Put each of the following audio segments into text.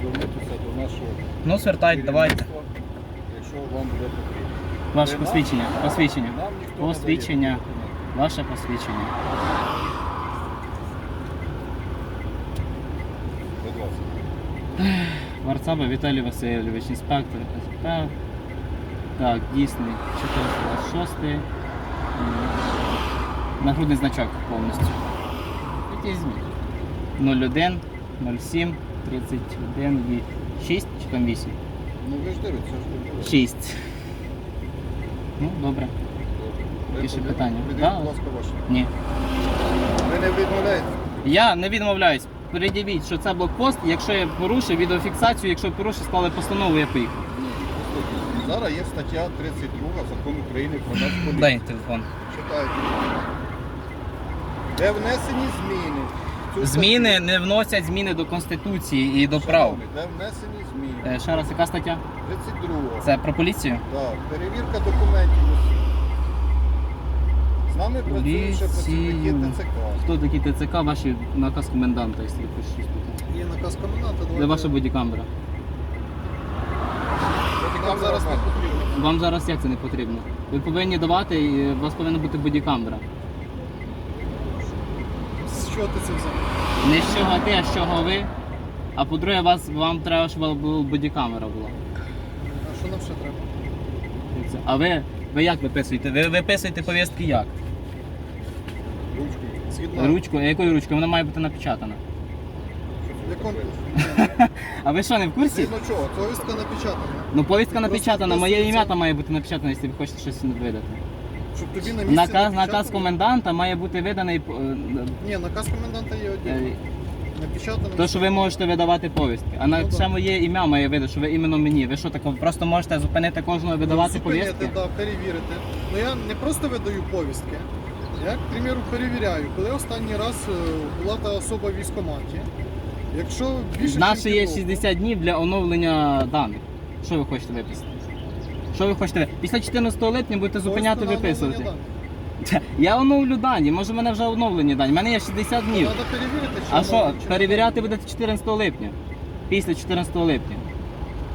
звернутися до нашого Ну, звертайте, давайте. якщо вам буде потрібно. Ваше нам- посвідчення. Посвідчення. Нам ніхто не Посвідчення. дає. Ваше посвідчення. Будь ласка. Варцаба Віталій Васильович, інспектор СП. Так, дійсний 426. М, Нагрудний значок повністю. Візьміть. 01, 07, 31, ві- 6 чи там 8? Ну ви ж дивіться, ви 6. Ну, добре. Більше питання? Да. будь ласка, ваші. Ні. Ви не відмовляєте? Я не відмовляюсь. Пред'явіть, що це блокпост. Якщо я порушив відеофіксацію, якщо порушив, склали постанову, я поїхав. Зараз є стаття 32 Закону України про нас поліцію. Дай телефон. Читайте. Де внесені зміни. Зміни не вносять зміни до Конституції і до прав. Де внесені зміни. Е, Ще раз, яка стаття? 32. Це про поліцію? Так, перевірка документів. З нами працюють ще працівники Поліцію. ТЦК. Хто такі ТЦК, ваші наказ коменданта, якщо ви пишете щось? Є наказ коменданта. Де ваша бодікамера? Нам зараз не потрібно. Вам зараз як це не потрібно? Ви повинні давати, і у вас повинна бути бодікамера. З чого ти це взяв? Не з чого ти, а з чого ви. А по-друге, вас, вам треба, щоб була бодікамера була. А що нам ще треба? Це- А ви, ви як виписуєте? Ви виписуєте повістки як? Ручкою. Згідно. Ручкою, якою ручкою? Вона має бути напечатана. А ви що, не в курсі? Згідно чого? Повістка напечатана. Ну повістка напечатана, моє ім'я там має бути напечатано, якщо ви хочете щось видати. Щоб тобі на місці Наказ, напечатали. наказ коменданта має бути виданий. е, Ні, наказ коменданта є один. е. То, що ви можете видавати повістки. А на Ну, ще да. моє ім'я має видати, що ви іменно мені. Ви що таке, просто можете зупинити кожного і видавати Зупинити, повістки? да, перевірити. Ну я не просто видаю повістки. Я, к примеру, перевіряю, коли останній раз е, була та особа в військкоматі. Якщо більше Наше є півроку- 60 днів для оновлення даних. Що ви хочете виписати? Що ви хочете? Після 14 липня будете зупиняти виписувати. Я оновлю дані, може в мене вже оновлені дані. У мене є 60 днів. Треба перевірити, А що, чи перевіряти будете 14 липня? Після 14 липня.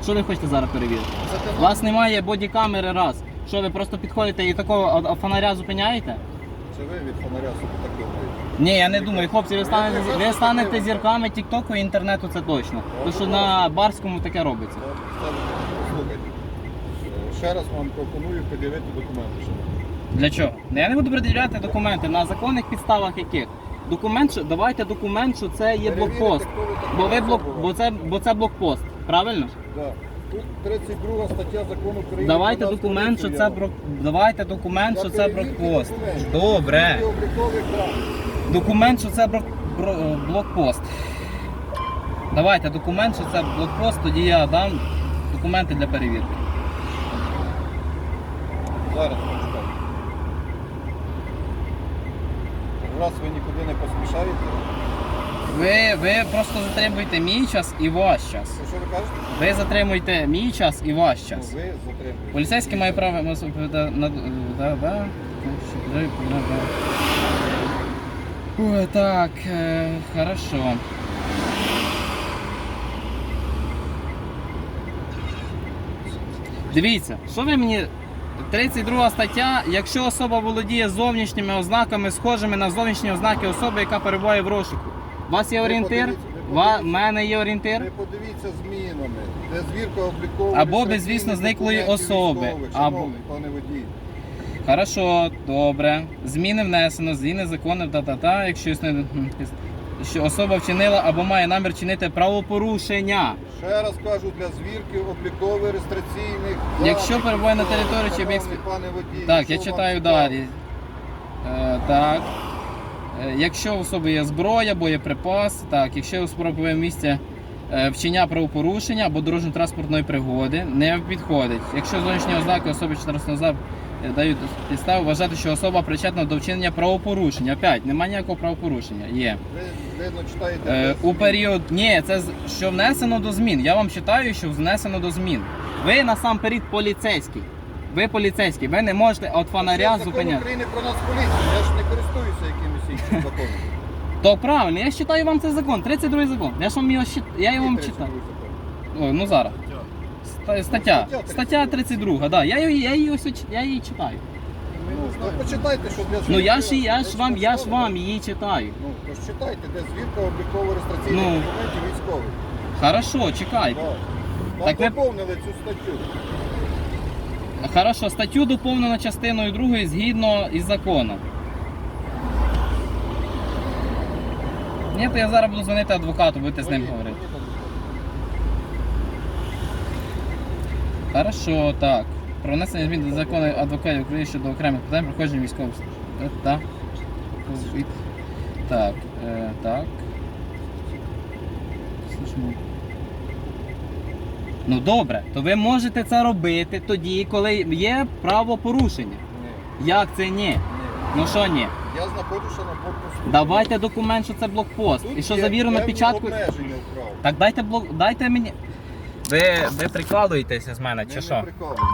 Що ви хочете зараз перевірити? Зате У вас немає бодікамери раз. Що ви просто підходите і такого а- а фонаря зупиняєте? Це ви від фонаря собі. Ні, я не думаю, хлопці, ви станете, ви станете зірками Тіктоку і інтернету, це точно. Тому що на барському таке робиться. Це. Е, Ще раз вам пропоную пред'явити документи. шановні. Для чого? Ну, Я не буду пред'являти документи на законних підставах яких. Документ, що давайте документ, що це є Перевірити, блокпост. хто така Бо ви блок, особа. бо це бо це блокпост. Правильно? Да. Тут 32 стаття закону України. Давайте про нас документ, що поліцію, це я бро... давайте документ, що це блокпост. Добре. Документ, що це бро... бро- блокпост. Давайте документ, що це блокпост, тоді я дам документи для перевірки. Зараз почекайте. Раз ви нікуди не поспішаєте, Ви, ви просто затримуєте мій час і ваш час. то що ви кажете? Ви затримуєте мій час і ваш Ну, час. ви затримуєте. Поліцейський має право на да, на да, да. Ой, так, е, хорошо. Дивіться, що ви мені. 32 стаття. Якщо особа володіє зовнішніми ознаками, схожими на зовнішні ознаки особи, яка перебуває в розшуку. У вас є орієнтир? в мене є орієнтир? Ви подивіться змінами, де звірка обліковує. Або безвісно зниклої особи, або-. Пане водій. Хорошо, добре. Зміни внесено, зміни законів, та-та-та, якщо існує, що особа вчинила або має намір чинити правопорушення. Ще раз кажу, для звірки облікових реєстраційних. Якщо перебуває на території чи об'єкті- Пане водій, Так, я що вам читаю цікаво? далі. Е, так. Е, Якщо у особи є зброя, боєприпас, так, якщо у спробує місце е, вчиня правопорушення або дорожньо-транспортної пригоди, не підходить. Якщо зовнішні ознаки особи 14 назад дають підставу вважати, що особа причетна до вчинення правопорушення. Опять, немає ніякого правопорушення. Є. Ви, видно, читаєте. Е, у період. Ні, це з- що внесено до змін. Я вам читаю, що внесено до змін. Ви насамперед поліцейський. Ви поліцейський, ви не можете от Це фонаря закон зупиняти. України про нас поліцію. Я ж не користуюся якимось іншим законом. То правильно, я читаю вам цей закон, 32 закон. Я ж вам його щит... я його вам Який читаю. 32 закон? Ой, ну зараз. Ста- Стаття. Стаття Стаття 32, да. Я її, я її ось оч- я її читаю. Ну, почитайте, що для Ну я ж я ж вам, я ж вам її читаю. Ну, то ж читайте, де звірка обліково-реєстраційних Ну. документів військових. Хорошо, чекайте. Да. Там Так ви- доповнили цю статтю. Хорошо, статтю доповнено частиною 2 згідно із законом. Ні, то я зараз буду дзвонити адвокату, будете з ним говорити. Хорошо, так. Про внесення змін до закону адвокатів України щодо окремих питань проходження військових. Е, Так. Так, е, так. Слушно. Ну добре, то ви можете це робити тоді, коли є правопорушення. Ні, Як це ні? ні. Ну що ні? Я знаходжуся на блокпосту. Давайте документ, що це блокпост. Тут І що є завірено певні печатку. обмеження вправ. Так дайте блок. Дайте мені. Ви, ви прикалуєтеся з мене, чи що?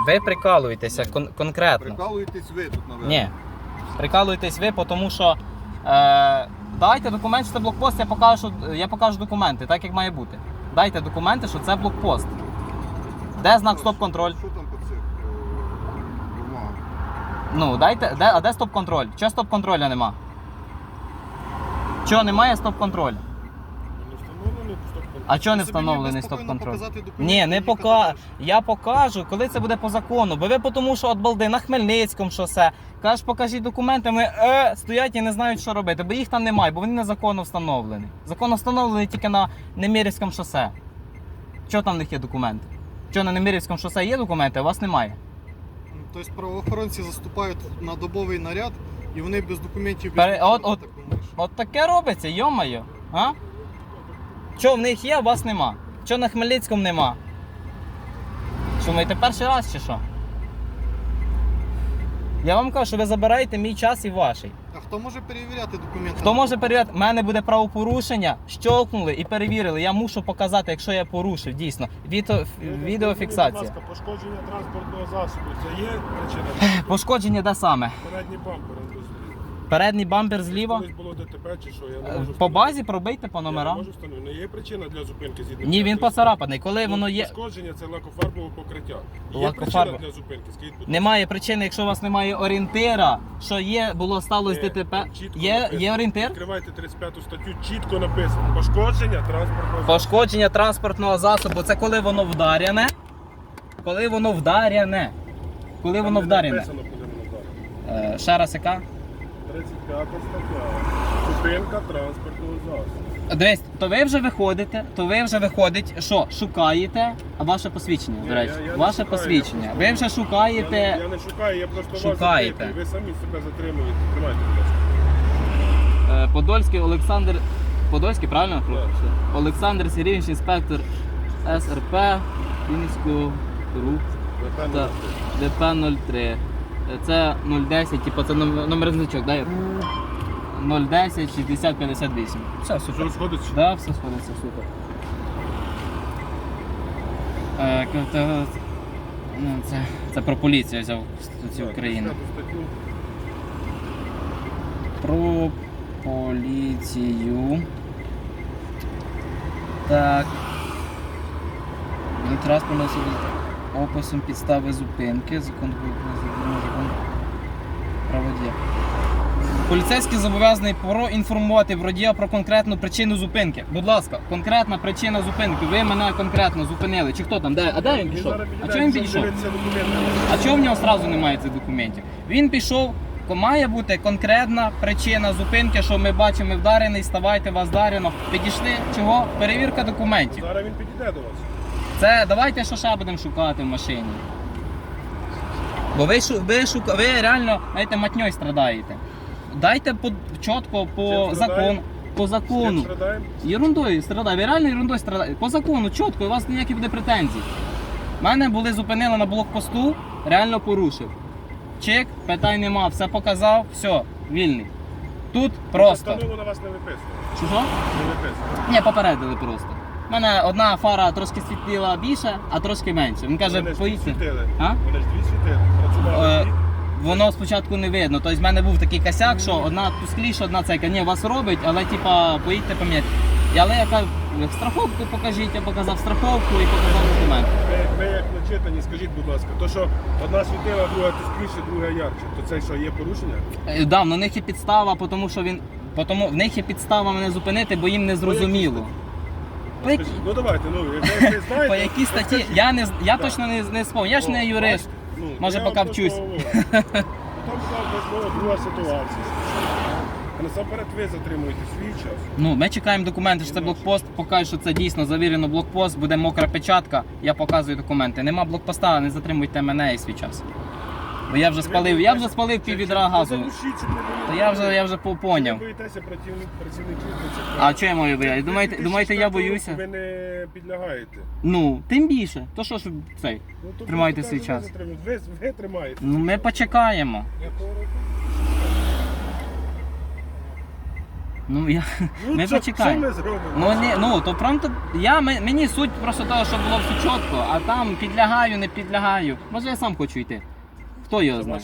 Ви прикалуєтеся кон- конкретно. Прикалуєтесь ви тут, наверное. Ні. Прикалуєтесь ви, тому що е, дайте документ, що це блокпост, я покажу, я покажу документи, так як має бути. Дайте документи, що це блокпост. Де знак стоп-контроль? Що там по цих е? Ну, дайте, де, а де стоп-контроль? Чого стоп-контроля нема? Чого немає стоп-контролю? А чого не встановлений стоп-контроль? Ні, не пока. Я покажу, коли це буде по закону. Бо ви тому, що от балди на Хмельницькому шосе. Кажеш, покажіть документи, ми е, стоять і не знають, що робити, бо їх там немає, бо вони незаконно встановлені. Законно встановлені тільки на Немірівському шосе. Що там в них є документи? Що на Немірівському шосе є документи, а у вас немає. Тобто правоохоронці заступають на добовий наряд і вони без документів Пере- нічого, от- от- так думаєш? От таке робиться, йомайо. А? Що в них є, а у вас нема? Що на Хмельницькому нема? Що ми перший раз чи що? Я вам кажу, що ви забираєте мій час і ваший. А хто може перевіряти документи? Хто може перевіряти? У мене буде правопорушення, щолкнули і перевірили. Я мушу показати, якщо я порушив, дійсно. Відео, Будь ласка, пошкодження транспортного засобу. Це є причина? Пошкодження де саме? Передній бампер розбив. Передній бампер зліва. Колись було ДТП чи що? Я не Е, можу По встановити. базі пробийте по Я не номерам. можу встановити. Ну, є причина для зупинки згідно. Ні, він поцарапаний. Коли воно є. Пошкодження це лакофарбове покриття. Є Лакофарбове. причина для зупинки. Скажіть, будь. Немає причини, якщо у вас немає орієнтира, що є, було сталося Є, ДТП. там чітко Є, написано. є орієнтир? Відкривайте 35 статтю, чітко написано. Пошкодження транспортного засобу. Пошкодження транспортного засобу це коли воно вдаряне. Коли воно вдаряне. Коли Там воно не вдаряне. написано, куди воно вдаряне. Е, ще раз яка? 35 стаття. Зупинка транспортного засобу. Дивись, то ви вже виходите, то ви вже виходить, що шукаєте, а ваше посвідчення, до речі, я- я ваше шукаю, посвідчення. просто- ви вже Я шукаєте. не, я не шукаю, я просто Шукаєте. вас затримую. Ви самі себе затримуєте. Тримайте, будь ласка. Е, Подольський Олександр. Подольський, правильно? Так. Олександр Сергійович, інспектор СРП Фінського групу ДП-03. Це 010, типу це номер, значок, да? 010 60 58. Все, супер. сходиться? Да, все сходиться, супер. Е, та- ну, це, це про поліцію взяв Так, України. Про поліцію. Так. Ну, Транспортна особа описом підстави зупинки. Закон про закон. Поліцейський зобов'язаний проінформувати водія про конкретну причину зупинки. Будь ласка, конкретна причина зупинки. Ви мене конкретно зупинили. Чи хто там? Де? А де він пішов? А чого він підійшов? А чого в нього одразу немає цих документів? Він пішов, має бути конкретна причина зупинки, що ми бачимо вдарений, ставайте вас вдарено. Підійшли. Чого? Перевірка документів. Зараз він підійде до вас. Це давайте що ще будемо шукати в машині. Бо ви, шу- ви, шука, ви реально знаєте, матньою страдаєте. Дайте по, чітко по Чим закону. страдаємо? По закону. Страдаємо? Ерундою страдає, ви реально ерундою страдаєте. По закону, чітко, у вас ніякі буде претензій. Мене були зупинили на блокпосту, реально порушив. Чек, питань нема, все показав, все, вільний. Тут просто. Постанову на вас не виписує. Чого? Не виписує. Ні, попередили просто. У мене одна фара трошки світила більше, а трошки менше. Він каже, Вони ж дві поїдьте. світили. А? Вони ж дві світили. Працювали Е, дві. Воно спочатку не видно. Тобто в мене був такий косяк, що одна тускліша, одна цейка. Ні, вас робить, але типа поїдьте поміняти. Але я кажу, страховку покажіть, я показав страховку і показав документ. Ви, ви як начитані, скажіть, будь ласка, то що одна світила, друга тускніше, друга ярче, то це що, є порушення? Е, Да, на них є підстава, тому що він. Потому, в них є підстава мене зупинити, бо їм не зрозуміло. По які, ну давайте, ну, якщо ви знаєте... по якій статті? Я не з- я Да. точно не, не спомню. Я ж не юрист. Ну, Може, я поки вчусь. говорю. Там можливо друга ситуація. А насамперед ви затримуєте свій час. Ну, ми чекаємо документи, що це блокпост. Покажу, що це дійсно завірено блокпост, буде мокра печатка, я показую документи. Нема блокпоста, не затримуйте мене і свій час. Бо я вже спалив, я вже спалив пів відра газу. То я вже я вже по- поняв. боїтеся працівник, працівників ТЦК. А чого я маю боятися? Ви Думаєте, 2004 думаєте, я року боюся? Ви не підлягаєте. Ну, тим більше. То що ж цей? Ну, то Тримайте свій час. ви. Ви, ви тримаєте. Ну ми почекаємо. Ну я. Ну, Ми що- почекаємо. Що ми зробимо? Ну ні, ну то пронто я ми- мені суть просто того, щоб було все чітко, а там підлягаю, не підлягаю. Може я сам хочу йти. Хто його знає?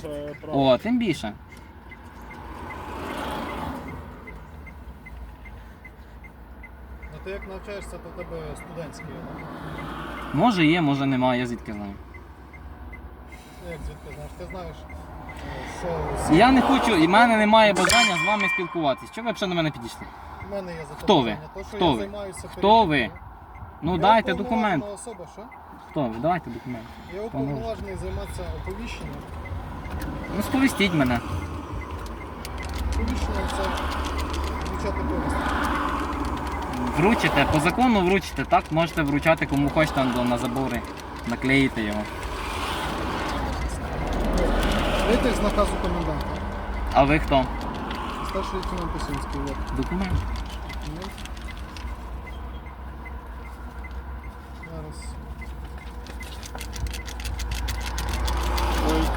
О, тим більше. Ну ти як навчаєшся, то тебе студентський. да? Може є, може немає, я звідки знаю. Як звідки знаєш? Ти знаєш, що Я не хочу, і в мене немає бажання з вами спілкуватися. Чого ви взагалі до мене підійшли? в мене є Хто ви? То, що Хто я ви? займаюся Хто ви? перевіркою. Ну Я дайте уповноважена документ. особа, що? Хто ви? Давайте документ. Я уповноважений займатися оповіщенням. Ну сповістіть мене. Оповіщенням це вручати повістку. Вручите, по закону вручите, так можете вручати кому хочете там на забори. Наклеїти його. Витяг з наказу коменданта. А ви хто? Старший лейтенант Писинський. Документ.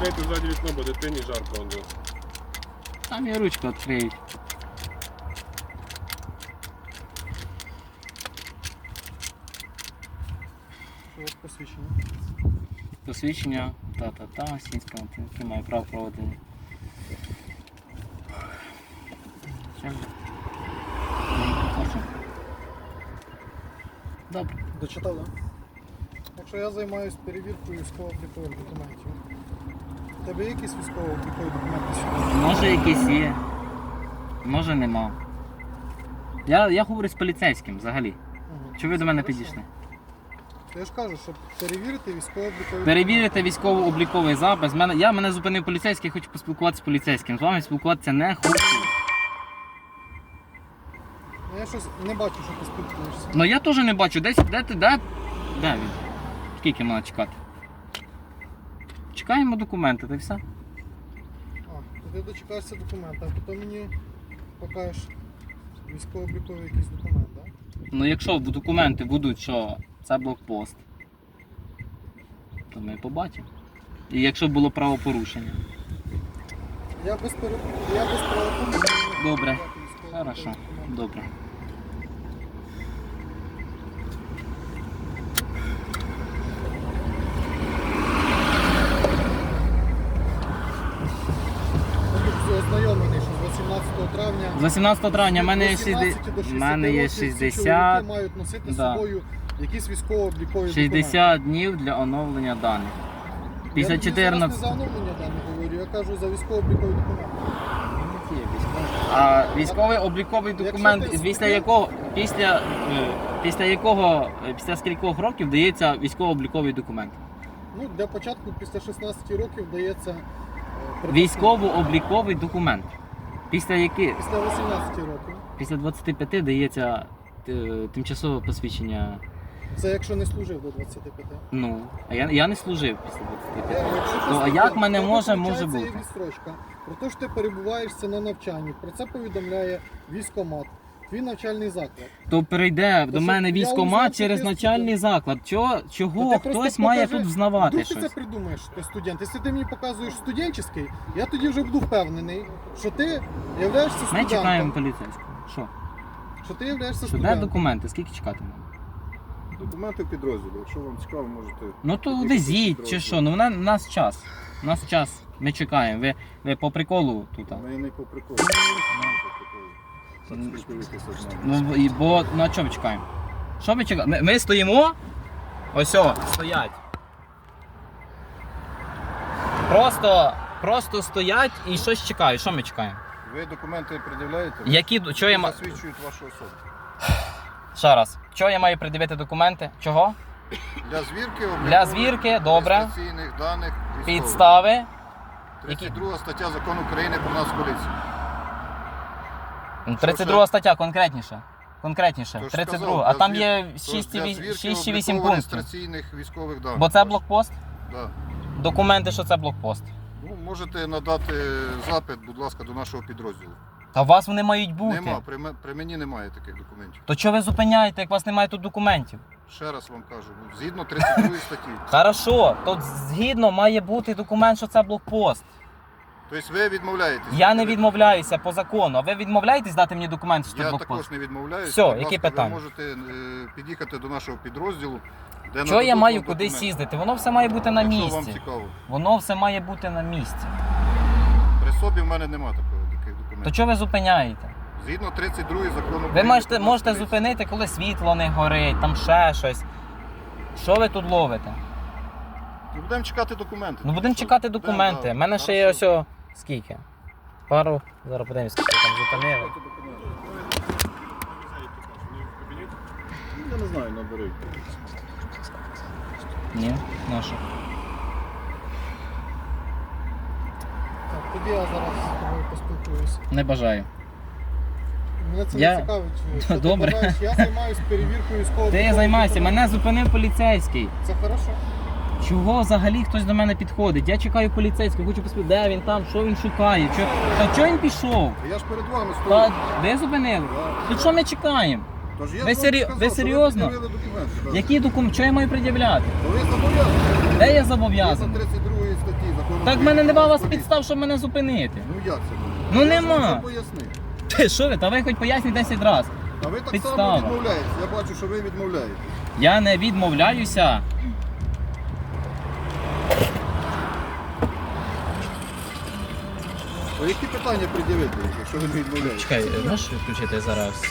Ой, відкрийте ззаді вікно, бо дитині жарко. он десь. Там і ручку відкриють. Що от посвідчення. Посвідчення та-та-та, сінська який має право проводити. Чим? Добре. Дочитав, так? Якщо я займаюся перевіркою військово-облікових документів. Тебе якісь військово-облікові документи сьогодні? Може якийсь є, може нема. Я, я говорю з поліцейським взагалі. Ага. Чи ви до мене підійшли? Я ж кажу, щоб перевірити військово-облікові Перевірити військово-обліковий запис. Мене, я мене зупинив поліцейський, хочу поспілкуватися з поліцейським. З вами спілкуватися не хочу. Ну, Я щось не бачу, що ти спілкуєшся. Ну я теж не бачу, десь де ти, де? Де він? Скільки має чекати? Чекаємо документи, та й все. А, то ти дочекаєшся документа, а потім мені покажеш військово-обліковий якийсь документ, так? Ну якщо документи будуть, що це блокпост, то ми побачимо. І якщо було правопорушення. Я без пере... я без правопорушення. Добре. Хорошо, добре. З 18 травня в мене є 60 до в 60 мене є 60 чоловіки мають носити з да. собою якісь військово-облікові документи. 60 днів для оновлення даних. Після Я зараз 14. не за оновлення даних говорю, я кажу за військово-облікові документи. А військовий обліковий Якщо документ, ти після якого після, е, після якого е, після скількох років дається військово-обліковий документ? Ну, для початку після 16 років дається е, Військово-обліковий документ. Після яких Після 18 років. після 25 дається е, тимчасове посвідчення. Це якщо не служив до 25. Ну, а я, я не служив після 25. Я- якщо Ну, а як мене то може- може бути? Про те, що ти перебуваєшся на навчанні, про це повідомляє військомат, твій навчальний заклад. То прийде То до мене я військомат узнав, що через ти начальний заклад. Чого, чого ти просто хтось має покажи, тут взнавати ти щось? це придумаєш, ти студент. Якщо ти мені показуєш студенческий, я тоді вже буду впевнений, що ти являєшся Ми студентом. чекаємо поліцейського. Що? Що ти являєшся Що де студентом. документи? Скільки чекати нам? Документи в підрозділі. Якщо вам цікаво, можете. Ну то Який везіть чи підрозділ? що? Ну в на- в нас час. У нас час. Ми чекаємо. Ви, ви по приколу тут. а? Ми не по приколу. Ми не по приколу. Ну, і- бо на що ми чекаємо? Що ми чекаємо? Ми, ми стоїмо. Ось о, стоять. Просто, просто стоять і щось чекають. Що ми чекаємо? Ви документи пред'являєте? Які, що я ма... засвідчують вашу особу. Ще раз. Чого я маю придивити документи? Чого? Для звірки, Для звірки, добре. реєстраційних даних військових. Підстави. які- 32 стаття Закону України про нас поліцію. Ну, 32 стаття, конкретніше. Конкретніше. Тож 32. сказав, А для там звір- є Тож 6 для чи звірки 6 чи 8 обліково пунктів. реєстраційних військових даних. Бо це блокпост? Да. Документи, що це блокпост. Ну, можете надати запит, будь ласка, до нашого підрозділу. Та у вас вони мають бути. Нема, при, ме- при мені немає таких документів. То чого ви зупиняєте, як у вас немає тут документів? Ще раз вам кажу, ну, згідно 32 статті. Хорошо, тут згідно має бути документ, що це блокпост. Тобто ви відмовляєтесь? Я не відмовляюся по закону. А ви відмовляєтесь дати мені документ, що це Я блокпост? також не відмовляюся. Все, які питання? Ви можете е, під'їхати до нашого підрозділу, де Чого нададуть я маю вам кудись документи. їздити? Воно все має бути на Якщо вам місці. цікаво. Воно все має бути на місці. При собі в мене немає такого, таких документів. То чого ви зупиняєте? Згідно 32 закону Ви можете, можете зупинити, коли світло не горить, там ще щось. Що ви тут ловите? Ну, будемо чекати документи. Ну будемо чекати документи. У мене ще є ось о, скільки? Пару. Зараз подивимось, скільки там зупинили. Я не знаю, набери. Ні, нашу. Так, тоді я зараз з тобою поспілкуюся. Не бажаю. Мене це Я- не цікавить. що ти Добре. бажаєш. Я займаюся перевіркою військового. Ти займайся, мене зупинив поліцейський. Це хорошо. Чого взагалі хтось до мене підходить? Я чекаю поліцейського, хочу поспитати, де він там, що він шукає. Чо... Та чого він пішов? Я ж перед вами стою. Та ви зупинили? Да. Тут що ми чекаємо? Тож я Ви вам сері- сказав, ви що серйозно? пред'явили документи, да. Які документи? Що я маю пред'являти? То Ви зобов'язані. Де я зобов'язаний? 32 статті закону Так в мене нема у вас підстав, щоб мене зупинити. Ну як це? буде? Ну, Я ж вам нема. це пояснив. Ти що ви? Та ви хоч поясніть 10 разів. А ви так Підстава. само відмовляєтесь. Я бачу, що ви відмовляєтесь. Я не відмовляюся. То які питання пред'явити, якщо ви не відмовляєтесь? Чекай, можеш відключити зараз?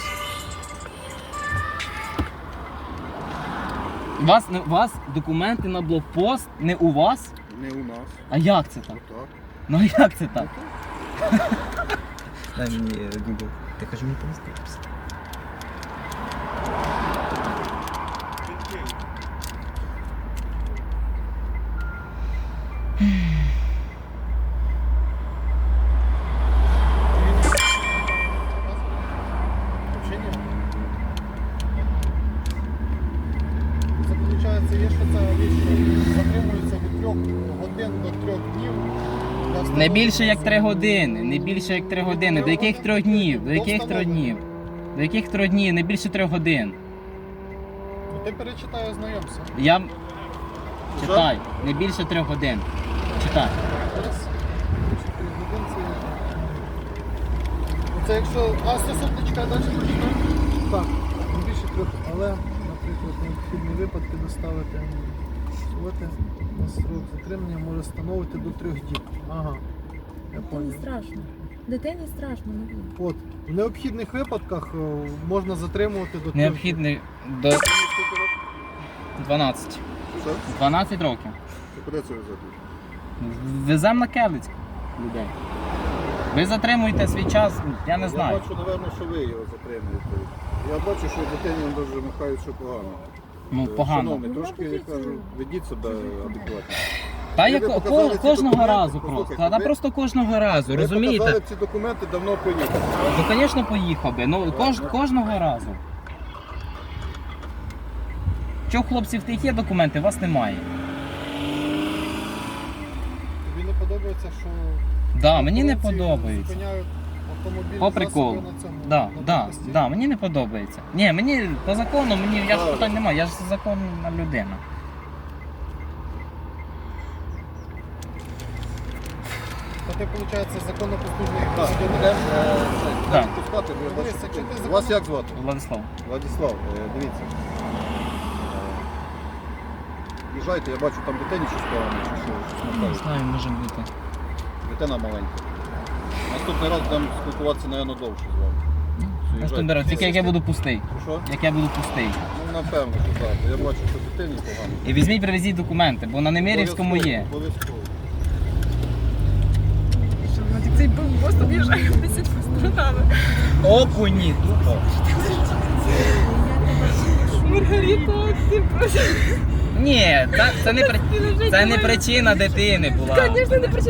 У вас, не- у вас документи на блокпост не у вас? Не у нас. А як це так? Отак. Ну а як це так? Дай мені Google. Ти хочеш мені поміститися? Чи ні? Це виходить, є що ця річ, що затримується від 3 годин до 3 днів. для Не більше як 3 години, не більше як 3 години. До яких 3 днів? До яких 3 днів? До яких 3 днів? Не більше 3 годин. Ну, Ти перечитай, ознайомся. Я читай, не більше 3 годин. Читай. Зараз. Три це. Ну, якщо. А стосовно чекай, далі почекай. Так, не більше трьох. Але, наприклад, необхідні випадки доставити срок затримання може становити до трьох діб. Ага. Я Дитині понял. страшно. Дитині страшно, не буде. От, в необхідних випадках о, можна затримувати до трьох діб. Необхідний до 12. Що? 12 років. Ти куди це везете? Веземо на Келицьк людей. Ви затримуєте свій час, я не Я знаю. бачу, напевно, що ви його затримуєте. Я бачу, що дитині дуже махають, що погано. Ну, Е, погано. Шановний, Ну, трошки, я кажу, ведіть себе адекватно. Та Ви я показали ко- ці кожного документи, разу послухайте, просто. Та ви- просто кожного разу, Ви розумієте? показали ці документи, давно поїхали. Ну, звісно, поїхав би. Ну, кож, кожного разу. Чого хлопців тих є документи, у вас немає. Тобі не подобається, що. Да, мені не подобається. Зупиняють автомобіль По приколу. на цьому. Да, на да, блокпості. да, мені не подобається. Ні, мені по закону, мені я ж питань немає, я ж законна людина. То ти, виходить, законопослужний Так, громадянин. е, це, Так. хочу пускати, бо я бачу, Дивися, чи ти Вас як звати? Владислав. Владислав, е, дивіться. Е, Їжджайте, я бачу, там дитині щось погано, чи що, щось Не знаю, може бути. Дитина маленька. Наступний раз будемо спілкуватися, напевно, довше з вами. Можете бере, тільки як я буду пустий. Що? Як я буду пустий. Ну, напевно, що так. Я бачу, що дитині погано. І візьміть, привезіть документи, бо на Немирівському є. Обов'язково. Так цей пост об'їжджає, висить пострадали. Окуні, тупо. Маргарита, ти просто... Ні, це, це, не, при- це не причина дитини була. Звісно, не причина.